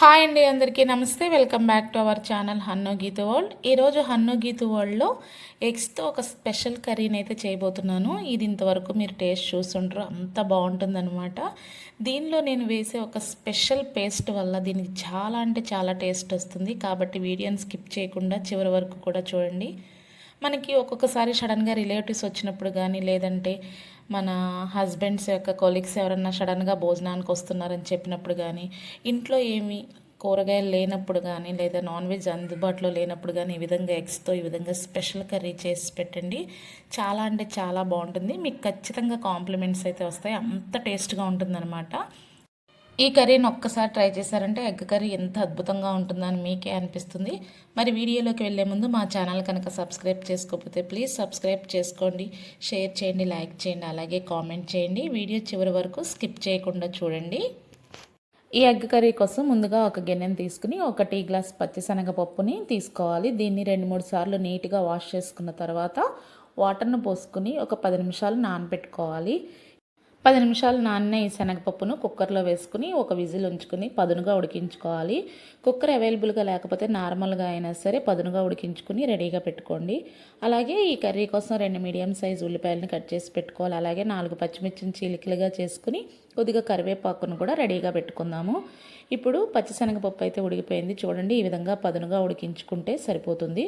Hi అండి అందరికీ నమస్తే. Welcome back to our channel Hannu Geethu world. ఈరోజు హన్ను గీతు వరల్డ్లో ఎగ్స్తో ఒక స్పెషల్ కర్రీని అయితే చేయబోతున్నాను. ఇది ఇంతవరకు మీరు టేస్ట్ చూస్తుంటారు అంత బాగుంటుందన్నమాట. దీనిలో నేను వేసే ఒక స్పెషల్ పేస్ట్ వల్ల దీనికి చాలా అంటే చాలా టేస్ట్ వస్తుంది. కాబట్టి వీడియోని స్కిప్ చేయకుండా చివరి వరకు కూడా చూడండి. మనకి ఒక్కొక్కసారి సడన్గా రిలేటివ్స్ వచ్చినప్పుడు కానీ లేదంటే మన హస్బెండ్స్ యొక్క కొలీగ్స్ ఎవరన్నా సడన్గా భోజనానికి వస్తున్నారని చెప్పినప్పుడు కానీ ఇంట్లో ఏమి కూరగాయలు లేనప్పుడు కానీ లేదా నాన్ వెజ్ అందుబాటులో లేనప్పుడు కానీ ఈ విధంగా ఎగ్స్తో ఈ విధంగా స్పెషల్ కర్రీ చేసి పెట్టండి. చాలా అంటే చాలా బాగుంటుంది. మీకు ఖచ్చితంగా కాంప్లిమెంట్స్ అయితే వస్తాయి. అంత టేస్ట్గా ఉంటుందన్నమాట. ఈ కర్రీని ఒక్కసారి ట్రై చేశారంటే ఎగ్ కర్రీ ఎంత అద్భుతంగా ఉంటుందని మీకే అనిపిస్తుంది. మరి వీడియోలోకి వెళ్ళే ముందు మా ఛానల్ కనుక సబ్స్క్రైబ్ చేసుకోకపోతే ప్లీజ్ సబ్స్క్రైబ్ చేసుకోండి షేర్ చేయండి లైక్ చేయండి అలాగే కామెంట్ చేయండి. వీడియో చివరి వరకు స్కిప్ చేయకుండా చూడండి. ఈ ఎగ్ కర్రీ కోసం ముందుగా ఒక గిన్నెను తీసుకుని ఒక టీ గ్లాస్ పచ్చిశనగపప్పుని తీసుకోవాలి. దీన్ని రెండు మూడు సార్లు నీట్గా వాష్ చేసుకున్న తర్వాత వాటర్ను పోసుకుని ఒక పది నిమిషాలు నానబెట్టుకోవాలి. పది నిమిషాలు నాన్న ఈ శనగపప్పును కుక్కర్లో వేసుకుని ఒక విజిల్ ఉంచుకుని పదునుగా ఉడికించుకోవాలి. కుక్కర్ అవైలబుల్గా లేకపోతే నార్మల్గా అయినా సరే పదునుగా ఉడికించుకుని రెడీగా పెట్టుకోండి. అలాగే ఈ కర్రీ కోసం రెండు మీడియం సైజ్ ఉల్లిపాయలను కట్ చేసి పెట్టుకోవాలి. అలాగే నాలుగు పచ్చిమిర్చిని చీలికలుగా చేసుకుని కొద్దిగా కరివేపాకును కూడా రెడీగా పెట్టుకుందాము. ఇప్పుడు పచ్చిశనగపప్పు అయితే ఉడికిపోయింది. చూడండి ఈ విధంగా పదునుగా ఉడికించుకుంటే సరిపోతుంది.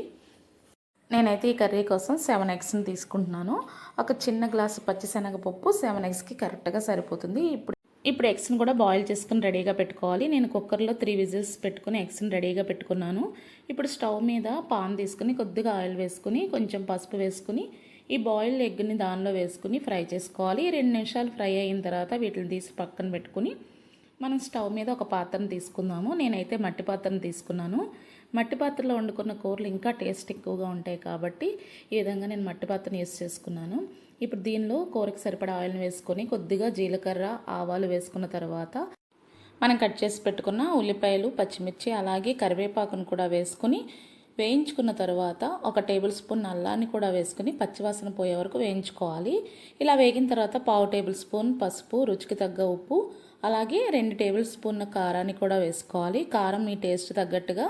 నేనైతే ఈ కర్రీ కోసం సెవెన్ ఎగ్స్ని తీసుకుంటున్నాను. ఒక చిన్న గ్లాసు పచ్చిశనగపప్పు సెవెన్ ఎగ్స్కి కరెక్ట్గా సరిపోతుంది. ఇప్పుడు ఇప్పుడు ఎగ్స్ని కూడా బాయిల్ చేసుకుని రెడీగా పెట్టుకోవాలి. నేను కుక్కర్లో త్రీ విజిల్స్ పెట్టుకుని ఎగ్స్ని రెడీగా పెట్టుకున్నాను. ఇప్పుడు స్టవ్ మీద పాన్ తీసుకుని కొద్దిగా ఆయిల్ వేసుకుని కొంచెం పసుపు వేసుకుని ఈ బాయిల్డ్ ఎగ్ని దానిలో వేసుకుని ఫ్రై చేసుకోవాలి. రెండు నిమిషాలు ఫ్రై అయిన తర్వాత వీటిని తీసి పక్కన పెట్టుకుని మనం స్టవ్ మీద ఒక పాత్రను తీసుకుందాము. నేనైతే మట్టి పాత్రను తీసుకున్నాను. మట్టి పాత్రలో వండుకున్న కూరలు ఇంకా టేస్ట్ ఎక్కువగా ఉంటాయి కాబట్టి ఈ విధంగా నేను మట్టి పాత్రను యూస్ చేసుకున్నాను. ఇప్పుడు దీనిలో కూరకి సరిపడా ఆయిల్ని వేసుకొని కొద్దిగా జీలకర్ర ఆవాలు వేసుకున్న తర్వాత మనం కట్ చేసి పెట్టుకున్న ఉల్లిపాయలు పచ్చిమిర్చి అలాగే కరివేపాకును కూడా వేసుకుని వేయించుకున్న తర్వాత ఒక టేబుల్ స్పూన్ అల్లాన్ని కూడా వేసుకుని పచ్చివాసన పోయే వరకు వేయించుకోవాలి. ఇలా వేగిన తర్వాత పావు టేబుల్ స్పూన్ పసుపు రుచికి తగ్గ ఉప్పు అలాగే రెండు టేబుల్ స్పూన్ కారాన్ని కూడా వేసుకోవాలి. కారం మీ టేస్ట్ తగ్గట్టుగా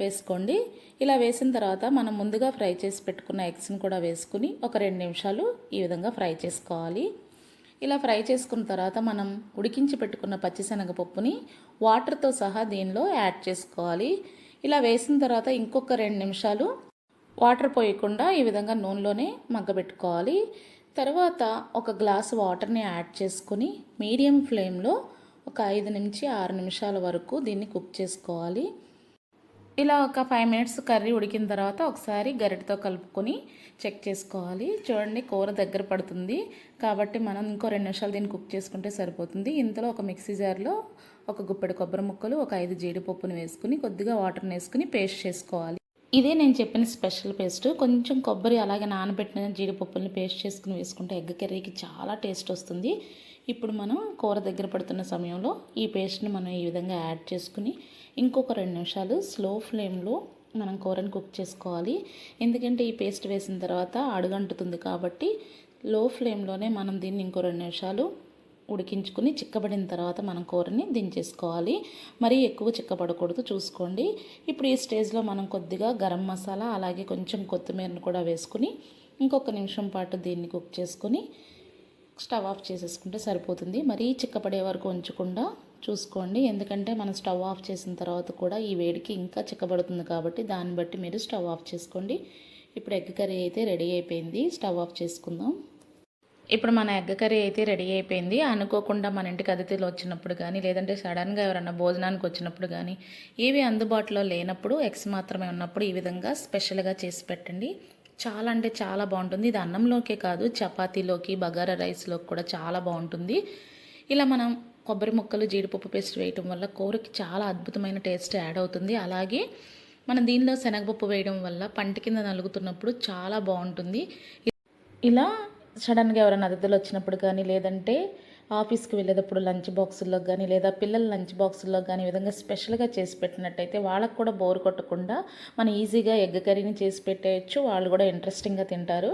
వేసుకోండి. ఇలా వేసిన తర్వాత మనం ముందుగా ఫ్రై చేసి పెట్టుకున్న ఎగ్స్ని కూడా వేసుకుని ఒక రెండు నిమిషాలు ఈ విధంగా ఫ్రై చేసుకోవాలి. ఇలా ఫ్రై చేసుకున్న తర్వాత మనం ఉడికించి పెట్టుకున్న పచ్చిశనగపప్పుని వాటర్తో సహా దీనిలో యాడ్ చేసుకోవాలి. ఇలా వేసిన తర్వాత ఇంకొక రెండు నిమిషాలు వాటర్ పోయకుండా ఈ విధంగా నూనెలోనే మగ్గబెట్టుకోవాలి. తర్వాత ఒక గ్లాసు వాటర్ని యాడ్ చేసుకుని మీడియం ఫ్లేమ్లో ఒక ఐదు నుంచి ఆరు నిమిషాల వరకు దీన్ని కుక్ చేసుకోవాలి. ఇలా ఒక ఫైవ్ మినిట్స్ కర్రీ ఉడికిన తర్వాత ఒకసారి గరిటతో కలుపుకొని చెక్ చేసుకోవాలి. చూడండి కూర దగ్గర పడుతుంది కాబట్టి మనం ఇంకో రెండు నిమిషాలు దీన్ని కుక్ చేసుకుంటే సరిపోతుంది. ఇంతలో ఒక మిక్సీ జార్లో ఒక గుప్పెడు కొబ్బరి ముక్కలు ఒక ఐదు జీడిపప్పును వేసుకుని కొద్దిగా వాటర్ని వేసుకుని పేస్ట్ చేసుకోవాలి. ఇదే నేను చెప్పిన స్పెషల్ పేస్ట్. కొంచెం కొబ్బరి అలాగే నానబెట్టిన జీడిపప్పుల్ని పేస్ట్ చేసుకుని వేసుకుంటే ఎగ్ కర్రీకి చాలా టేస్ట్ వస్తుంది. ఇప్పుడు మనం కూర దగ్గర పడుతున్న సమయంలో ఈ పేస్ట్ని మనం ఈ విధంగా యాడ్ చేసుకుని ఇంకొక రెండు నిమిషాలు స్లో ఫ్లేమ్లో మనం కూరని కుక్ చేసుకోవాలి. ఎందుకంటే ఈ పేస్ట్ వేసిన తర్వాత అడుగంటుతుంది కాబట్టి లో ఫ్లేమ్లోనే మనం దీన్ని ఇంకో రెండు నిమిషాలు ఉడికించుకుని చిక్కబడిన తర్వాత మనం కూరని దించేసుకోవాలి. మరీ ఎక్కువ చిక్కబడకూడదు చూసుకోండి. ఇప్పుడు ఈ స్టేజ్లో మనం కొద్దిగా గరం మసాలా అలాగే కొంచెం కొత్తిమీరను కూడా వేసుకుని ఇంకొక నిమిషం పాటు దీన్ని కుక్ చేసుకొని స్టవ్ ఆఫ్ చేసేసుకుంటే సరిపోతుంది. మరీ చిక్కపడే వరకు ఉంచకుండా చూసుకోండి. ఎందుకంటే మనం స్టవ్ ఆఫ్ చేసిన తర్వాత కూడా ఈ వేడికి ఇంకా చిక్కబడుతుంది కాబట్టి దాన్ని బట్టి మీరు స్టవ్ ఆఫ్ చేసుకోండి. ఇప్పుడు ఎగ్ కర్రీ అయితే రెడీ అయిపోయింది. స్టవ్ ఆఫ్ చేసుకుందాం. ఇప్పుడు మన ఎగ్ కర్రీ అయితే రెడీ అయిపోయింది. అనుకోకుండా మన ఇంటికి అతిథులు వచ్చినప్పుడు కానీ లేదంటే సడన్గా ఎవరైనా భోజనానికి వచ్చినప్పుడు కానీ ఏవి అందుబాటులో లేనప్పుడు ఎగ్స్ మాత్రమే ఉన్నప్పుడు ఈ విధంగా స్పెషల్గా చేసి పెట్టండి. చాలా అంటే చాలా బాగుంటుంది. ఇది అన్నంలోకే కాదు చపాతీలోకి బగారా రైస్లోకి కూడా చాలా బాగుంటుంది. ఇలా మనం కొబ్బరి ముక్కలు జీడిపప్పు పేస్ట్ వేయటం వల్ల కూరకి చాలా అద్భుతమైన టేస్ట్ యాడ్ అవుతుంది. అలాగే మనం దీనిలో శనగపప్పు వేయడం వల్ల పంట కింద నలుగుతున్నప్పుడు చాలా బాగుంటుంది. ఇలా సడన్గా ఎవరైనా అతిథులు వచ్చినప్పుడు కానీ లేదంటే ఆఫీస్కి వెళ్ళేటప్పుడు లంచ్ బాక్సుల్లో కానీ లేదా పిల్లల లంచ్ బాక్సుల్లో కానీ ఈ విధంగా స్పెషల్గా చేసి పెట్టినట్టయితే వాళ్ళకు కూడా బోర్ కొట్టకుండా మనం ఈజీగా ఎగ్ కర్రీని చేసి పెట్టేయచ్చు. వాళ్ళు కూడా ఇంట్రెస్టింగ్గా తింటారు.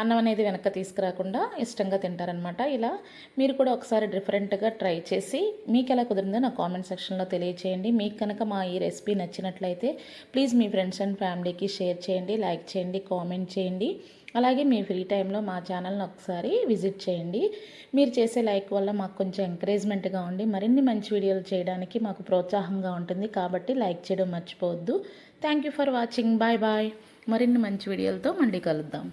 అన్నం అనేది వెనక్కి తీసుకురాకుండా ఇష్టంగా తింటారనమాట ఇలా మీరు కూడా ఒకసారి డిఫరెంట్గా ట్రై చేసి మీకు ఎలా కుదిరిందో నా కామెంట్ సెక్షన్లో తెలియచేయండి. మీకు కనుక మా ఈ రెసిపీ నచ్చినట్లయితే ప్లీజ్ మీ ఫ్రెండ్స్ అండ్ ఫ్యామిలీకి షేర్ చేయండి లైక్ చేయండి కామెంట్ చేయండి. అలాగే మీ ఫ్రీ టైంలో మా ఛానల్ని ఒకసారి విజిట్ చేయండి. మీరు చేసే లైక్ వల్ల మాకు కొంచెం ఎంకరేజ్మెంట్గా ఉండి మరిన్ని మంచి వీడియోలు చేయడానికి మాకు ప్రోత్సాహంగా ఉంటుంది. కాబట్టి లైక్ చేయడం మర్చిపోవద్దు. Thank you for watching. Bye bye. మరిన్ని మంచి వీడియోలతో మళ్ళీ కలుద్దాం.